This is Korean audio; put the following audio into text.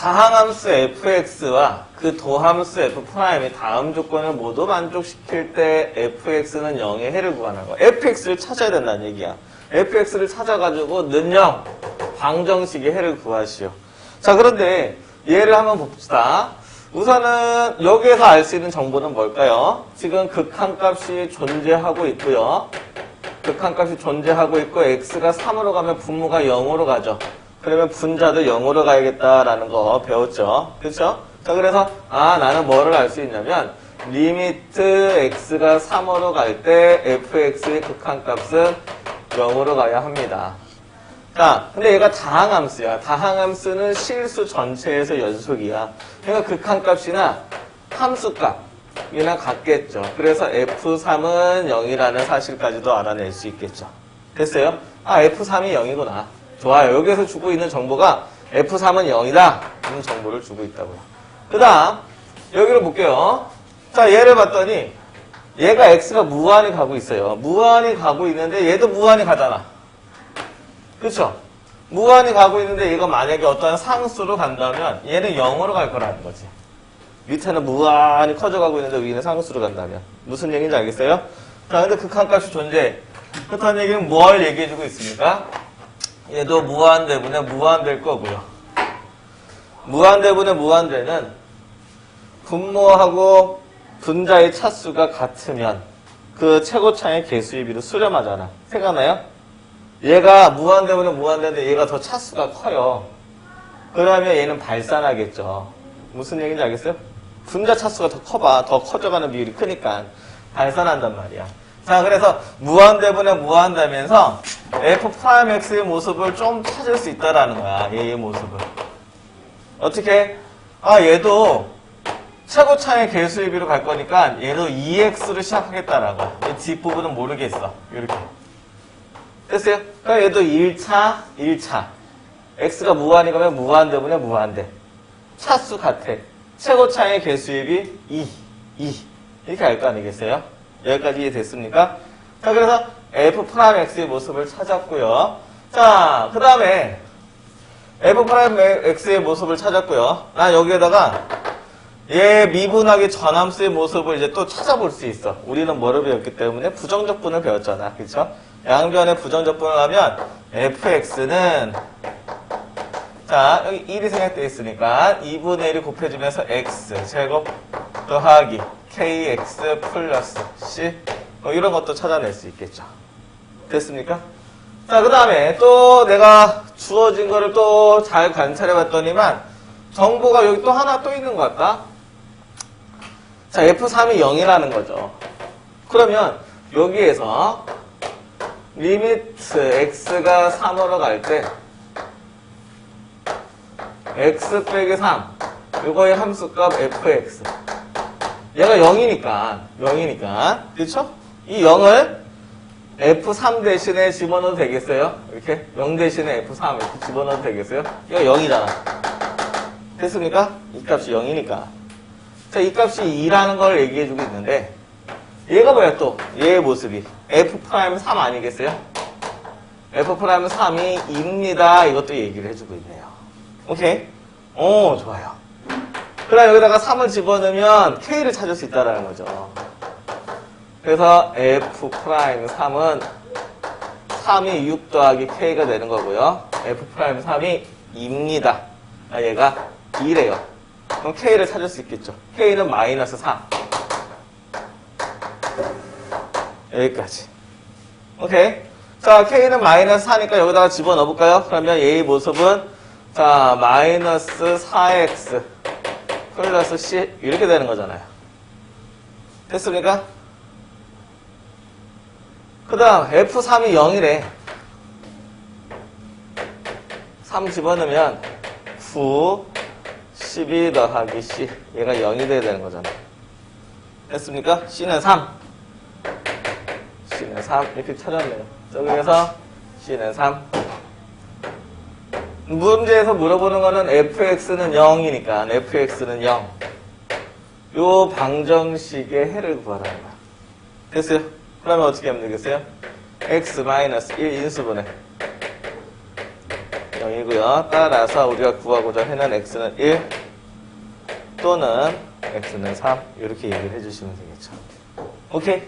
다항함수 fx와 그 도함수 f'이 다음 조건을 모두 만족시킬 때 fx는 0의 해를 구하는 거야. fx를 찾아야 된다는 얘기야. fx를 찾아가지고 는 0, 방정식의 해를 구하시오. 자, 그런데 얘를 한번 봅시다. 우선은 여기에서 알 수 있는 정보는 뭘까요? 지금 극한값이 존재하고 있고요. 극한값이 존재하고 있고 x가 3으로 가면 분모가 0으로 가죠. 그러면 분자도 0으로 가야겠다라는 거 배웠죠. 그렇죠? 자 그래서 아 나는 뭐를 알 수 있냐면 리미트 x가 3으로 갈 때 fx의 극한값은 0으로 가야 합니다. 자, 근데 얘가 다항함수야. 다항함수는 실수 전체에서 연속이야. 그러니까 극한값이나 함수값이나 같겠죠. 그래서 F3은 0이라는 사실까지도 알아낼 수 있겠죠. 됐어요? 아, F3이 0이구나. 좋아요. 여기에서 주고 있는 정보가 F3은 0이다. 이런 정보를 주고 있다고요. 그 다음, 여기로 볼게요. 자, 얘를 봤더니, 얘가 X가 무한히 가고 있어요. 무한히 가고 있는데, 얘도 무한히 가잖아. 그쵸? 무한히 가고 있는데 얘가 만약에 어떠한 상수로 간다면 얘는 0으로 갈 거라는 거지. 밑에는 무한히 커져가고 있는데 위는 상수로 간다면. 무슨 얘기인지 알겠어요? 자, 근데 극한값이 존재. 그렇다는 얘기는 뭘 얘기해주고 있습니까? 얘도 무한대분에 무한될 거고요. 무한대분에 무한대는 분모하고 분자의 차수가 같으면 그 최고차의 개수의 비로 수렴하잖아. 생각나요? 얘가 무한대분은 무한대인데 얘가 더 차수가 커요. 그러면 얘는 발산하겠죠. 무슨 얘기인지 알겠어요? 분자 차수가 더 커봐. 더 커져가는 비율이 크니까 발산한단 말이야. 자, 그래서 무한대분에 무한대면서 f'x의 모습을 좀 찾을 수 있다라는 거야. 얘의 모습을. 어떻게? 아, 얘도 최고차의 개수의 비로 갈 거니까 얘도 2x로 시작하겠다라고. 이 뒷부분은 모르겠어. 이렇게. 됐어요? 그러니까 얘도 1차, 1차. x가 무한이 가면 무한대분에 무한대. 차수 같아. 최고차의 개수입이 2, 2. 이렇게 알 거 아니겠어요? 여기까지 이해됐습니까? 자, 그래서 f'x의 모습을 찾았고요. 자, 그 다음에 f'x의 모습을 찾았고요. 난 여기에다가 얘 미분하기 전함수의 모습을 이제 또 찾아볼 수 있어. 우리는 뭐를 배웠기 때문에 부정적분을 배웠잖아. 그쵸? 양변에 부정적분을 하면 fx는 자 여기 1이 생략되어 있으니까 2분의 1이 곱해지면서 x 제곱 더하기 kx 플러스 c 뭐 이런 것도 찾아낼 수 있겠죠. 됐습니까? 자, 그 다음에 또 내가 주어진 거를 또 잘 관찰해 봤더니만 정보가 여기 또 하나 또 있는 것 같다. 자, F3이 0이라는 거죠. 그러면 여기에서 리미트 x가 3으로 갈 때 x 빼기 3 이거의 함수값 fx 얘가 0이니까 0이니까 그렇죠? 이 0을 f3 대신에 집어넣어도 되겠어요? 이렇게 0 대신에 f3 이렇게 집어넣어도 되겠어요? 이거 0이잖아 됐습니까? 이 값이 0이니까 자, 이 값이 2라는 걸 얘기해주고 있는데 얘가 뭐야 또? 얘의 모습이 f'3 아니겠어요? f'3이 2입니다. 이것도 얘기를 해주고 있네요. 오케이? 오, 좋아요. 그 다음 여기다가 3을 집어넣으면 k를 찾을 수 있다는 거죠. 그래서 f'3은 3이 6 더하기 k가 되는 거고요. f'3이 2입니다. 아, 얘가 2래요. 그럼 k를 찾을 수 있겠죠. k는 마이너스 3. 여기까지. 오케이. 자, k는 마이너스 4니까 여기다가 집어넣어 볼까요? 그러면 얘의 모습은 자, 마이너스 4x 플러스 c 이렇게 되는 거잖아요. 됐습니까? 그 다음 f3이 0이래. 3 집어넣으면 9, 12 더하기 c 얘가 0이 돼야 되는 거잖아요. 됐습니까? c는 3. C는 3 이렇게 찾았네요. 저기에서 C는 3. 문제에서 물어보는 거는 fx는 0이니까 fx는 0. 요 방정식의 해를 구하라는 거야. 됐어요? 그러면 어떻게 하면 되겠어요? x-1 인수분해 0이 아니고요. 따라서 우리가 구하고자 하는 x는 1 또는 x는 3 이렇게 얘기를 해주시면 되겠죠. 오케이?